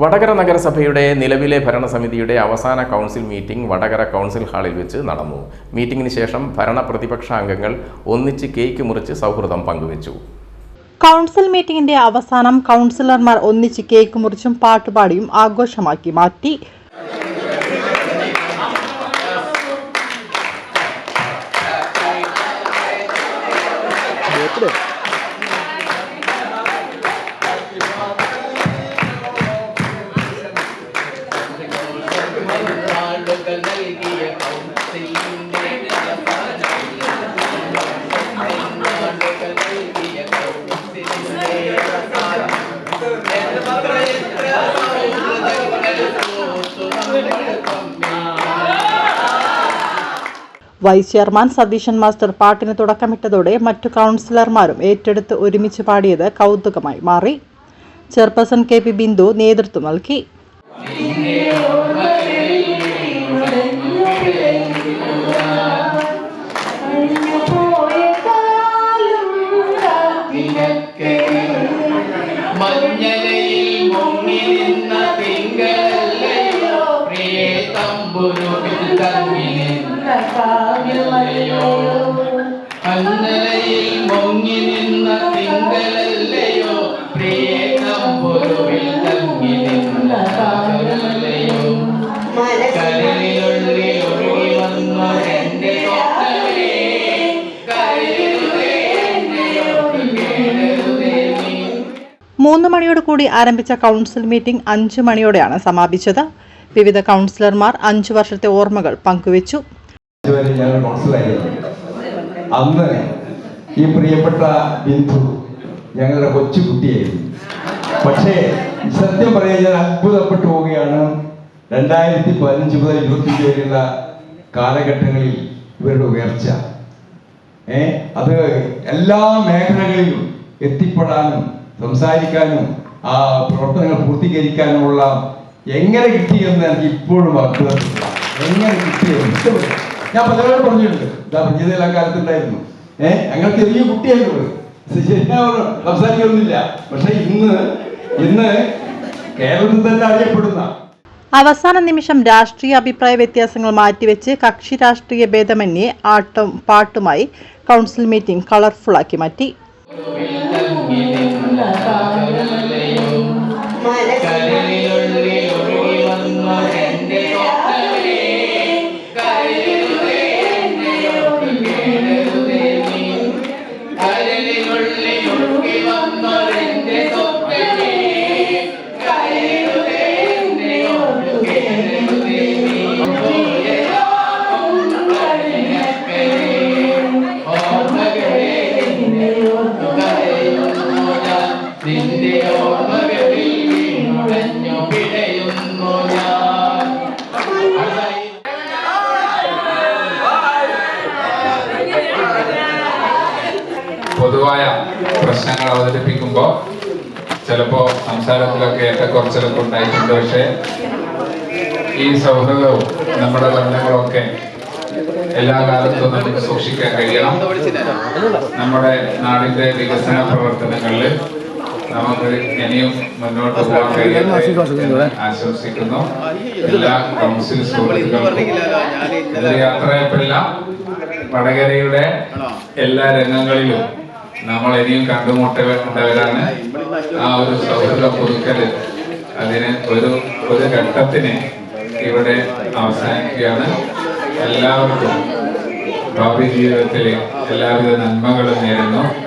വടകര നഗരസഭയുടെ നിലവിലെ ഭരണസമിതിയുടെ അവസാന കൗൺസിൽ മീറ്റിംഗ് വടകര കൗൺസിൽ ഹാളിൽ വെച്ച് നടന്നു. മീറ്റിംഗിന് ശേഷം ഭരണ പ്രതിപക്ഷ അംഗങ്ങൾ ഒന്നിച്ച് കേക്ക് മുറിച്ച് സൗഹൃദം പങ്കുവച്ചു. കൗൺസിൽ മീറ്റിംഗിന്റെ അവസാനം കൗൺസിലർമാർ ഒന്നിച്ച് കേക്ക് മുറിച്ചും പാട്ടുപാടിയും ആഘോഷമാക്കി മാറ്റി. നാളുകൾ വൈസ് ചെയർമാൻ സതീശൻ മാസ്റ്റർ പാട്ടിന് തുടക്കമിട്ടതോടെ മറ്റു കൗൺസിലർമാരും ഏറ്റെടുത്ത് ഒരുമിച്ച് പാടിയത് കൗതുകമായി മാറി. ചെയർപേഴ്സൺ കെ പി ബിന്ദു നേതൃത്വം നൽകി. വന്നു മൂന്ന് മണിയോട് കൂടി ആരംഭിച്ച കൗൺസിൽ മീറ്റിംഗ് അഞ്ചു മണിയോടെയാണ് സമാപിച്ചത്. വിവിധ കൗൺസിലർമാർ അഞ്ചു വർഷത്തെ ഓർമ്മകൾ പങ്കുവച്ചു. അന്ന് ഈ പ്രിയപ്പെട്ട ബിന്ദു ഞങ്ങളുടെ കൊച്ചു കുട്ടിയായിരുന്നു. പക്ഷേ സത്യം പറയാൻ ഞാൻ അത്ഭുതപ്പെട്ടു പോവുകയാണ്. രണ്ടായിരത്തി പതിനഞ്ച് മുതൽ ഇരുപത്തിയഞ്ച് വരെയുള്ള കാലഘട്ടങ്ങളിൽ ഇവരുടെ ഉയർച്ച. ഏ അത് എല്ലാ മേഖലകളിലും എത്തിപ്പെടാനും സംസാരിക്കാനും ആ പ്രവർത്തനങ്ങൾ പൂർത്തീകരിക്കാനുമുള്ള എങ്ങനെ കിട്ടിയെന്ന് എനിക്ക് ഇപ്പോഴും അത് എങ്ങനെ കിട്ടിയെന്ന്. ഞാൻ പലരോട് പറഞ്ഞിട്ടുണ്ട്. ഇതാ പഞ്ചായത്തിലെ കാലത്തുണ്ടായിരുന്നു. ഏഹ് ഞങ്ങൾ ചെറിയ കുട്ടിയായിരുന്നു. സംസാരിക്കൊന്നുമില്ല. പക്ഷെ ഇന്ന് ഇന്ന് കേരളത്തിൽ തന്നെ അറിയപ്പെടുന്ന അവസാന നിമിഷം രാഷ്ട്രീയ അഭിപ്രായ വ്യത്യാസങ്ങൾ മാറ്റിവെച്ച് കക്ഷി രാഷ്ട്രീയ ഭേദമന്യേ ആട്ടം പാട്ടുമായി കൗൺസിൽ മീറ്റിംഗ് കളർഫുൾ ആക്കി മാറ്റി. പൊതുവായ പ്രശ്നങ്ങൾ അവതരിപ്പിക്കുമ്പോൾ ചിലപ്പോ സംസാരത്തിലൊക്കെ ഏറ്റക്കുറച്ചിലൊക്കെ ഉണ്ടായിട്ടുണ്ട്. പക്ഷേ ഈ സൗഹൃദവും നമ്മുടെ ബന്ധങ്ങളൊക്കെ എല്ലാ കാലത്തും നമുക്ക് സൂക്ഷിക്കാൻ കഴിയണം. നമ്മുടെ നാടിന്റെ വികസന പ്രവർത്തനങ്ങളിൽ നമുക്ക് ഇനിയും മുന്നോട്ട് പോകാൻ കഴിയട്ടെ ആശംസിക്കുന്നു. എല്ലാ കൗൺസിൽ സുഹൃത്തുക്കൾക്കും യാത്രയപ്പല്ല. വടകരയുടെ എല്ലാ രംഗങ്ങളിലും നമ്മൾ ഇനിയും കണ്ടുമുട്ടേണ്ടവരാണ്. ആ ഒരു സൗഹൃദ പുതുക്കൽ അതിന് ഒരു ഒരു ഘട്ടത്തിന് ഇവിടെ അവസാനിക്കുകയാണ്. എല്ലാവർക്കും ഭാവി ജീവിതത്തിലെ എല്ലാവിധ നന്മകളും നേരുന്നു.